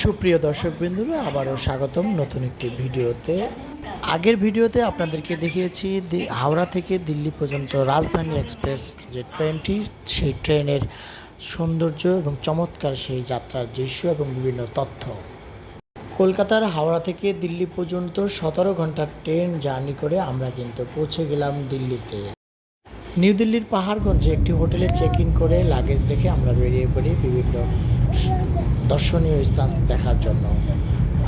সুপ্রিয় দর্শক বিন্দুরা আবারও স্বাগতম নতুন একটি ভিডিওতে। আগের ভিডিওতে আপনাদেরকে দেখিয়েছি হাওড়া থেকে দিল্লি পর্যন্ত রাজধানী এক্সপ্রেস যে ট্রেনটি, সেই ট্রেনের সৌন্দর্য এবং চমৎকার সেই যাত্রার দৃশ্য এবং বিভিন্ন তথ্য। কলকাতার হাওড়া থেকে দিল্লি পর্যন্ত সতেরো ঘণ্টার ট্রেন জার্নি করে আমরা কিন্তু পৌঁছে গেলাম দিল্লিতে। নিউ দিল্লির পাহাড়গঞ্জে একটি হোটেলে চেক ইন করে লাগেজ রেখে আমরা বেরিয়ে পড়ি বিভিন্ন দর্শনীয় স্থান দেখার জন্য।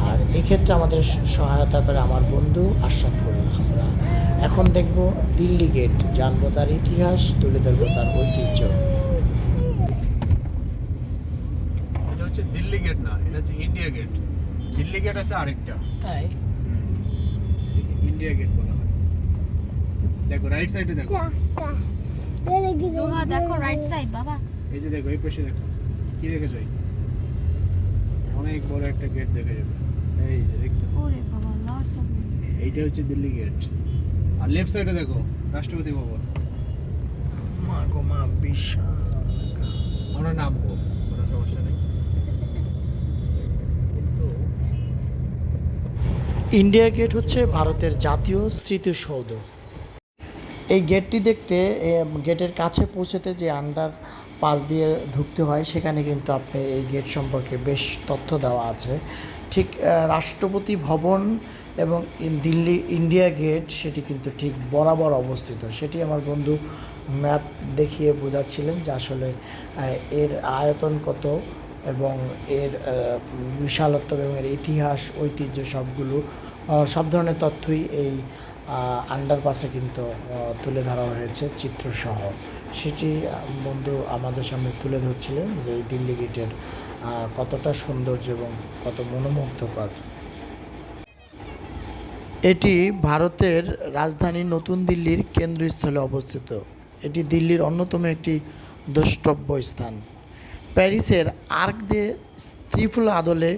আর এক্ষেত্রে আমাদের সহায়তা করে আমার বন্ধু আশরাফুল আমরা। এখন দেখব দিল্লি গেট জানব তার ইতিহাস তুলে ধরবো তার ঐতিহ্য। এটা হচ্ছে দিল্লি গেট না এটা হচ্ছে ইন্ডিয়া গেট দিল্লি গেট আছে আরেকটা। তাই? ইন্ডিয়া গেট বলা দেখো রাইট সাইডে দেখো। সোহা দেখো রাইট সাইড বাবা। এই যে দেখো এই পাশে দেখো। কি দেখেছ এই? অনেক বড় একটা গেট দেখে যাবে। এই যে দেখছ। ওরে বাবা লটস অফ এইটা হচ্ছে দিল্লি গেট আর লেফট সাইডে দেখো রাষ্ট্রপতি ভবন। মা গো মা বিশাল আমরা নামবো কোনো সমস্যা নেই। কিন্তু ইন্ডিয়া গেট হচ্ছে ভারতের জাতীয় স্মৃতিসৌধ। এই গেটটি দেখতে গেটের কাছে পৌঁছতে যে আন্ডার পাস দিয়ে ঢুকতে হয়, সেখানে কিন্তু আপনি এই গেট সম্পর্কে বেশ তথ্য দেওয়া আছে। ঠিক রাষ্ট্রপতি ভবন এবং দিল্লি ইন্ডিয়া গেট সেটি কিন্তু ঠিক বরাবর অবস্থিত। সেটি আমার বন্ধু ম্যাপ দেখিয়ে বোঝাচ্ছিলেন যে আসলে এর আয়তন কত এবং এর বিশালত্ব এবং এর ইতিহাস, ঐতিহ্য সবগুলো সব ধরনের তথ্যই এই আন্ডারপাসে কিন্তু তুলে ধরা হয়েছে চিত্রসহ সেটি বন্ধু আমাদের সামনে তুলে ধরছিলেন যে এই দিল্লি গেটের কতটা সৌন্দর্য এবং কত মনোমুগ্ধকর। এটি ভারতের রাজধানী নতুন দিল্লির কেন্দ্রস্থলে অবস্থিত। এটি দিল্লির অন্যতম একটি দ্রষ্টব্য স্থান। প্যারিসের আর্ক দে ত্রিফুল আদলে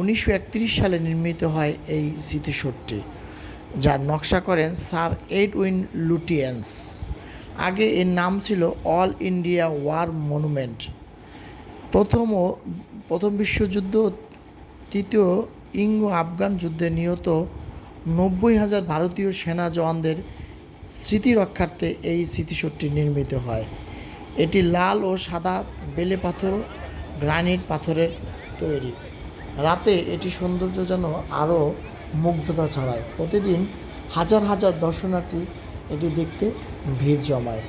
উনিশশো একত্রিশ সালে নির্মিত হয় এই স্মৃতিসৌধটি। যার নকশা করেন স্যার এডউইন লুটিয়েন্স। আগে এর নাম ছিল অল ইন্ডিয়া ওয়ার মনুমেন্ট। প্রথম ও প্রথম বিশ্বযুদ্ধ, তৃতীয় ইঙ্গ আফগান যুদ্ধে নিহত নব্বই হাজার ভারতীয় সেনা জওয়ানদের স্মৃতি রক্ষার্থে এই স্মৃতিসৌধটি নির্মিত হয়। এটি লাল ও সাদা বেলে পাথর, গ্রানাইট পাথরের তৈরি। রাতে এটি সৌন্দর্য যেন আরও মুগ্ধতা ছড়ায়। প্রতিদিন হাজার হাজার দর্শনার্থী এটি দেখতে ভিড় জমায়।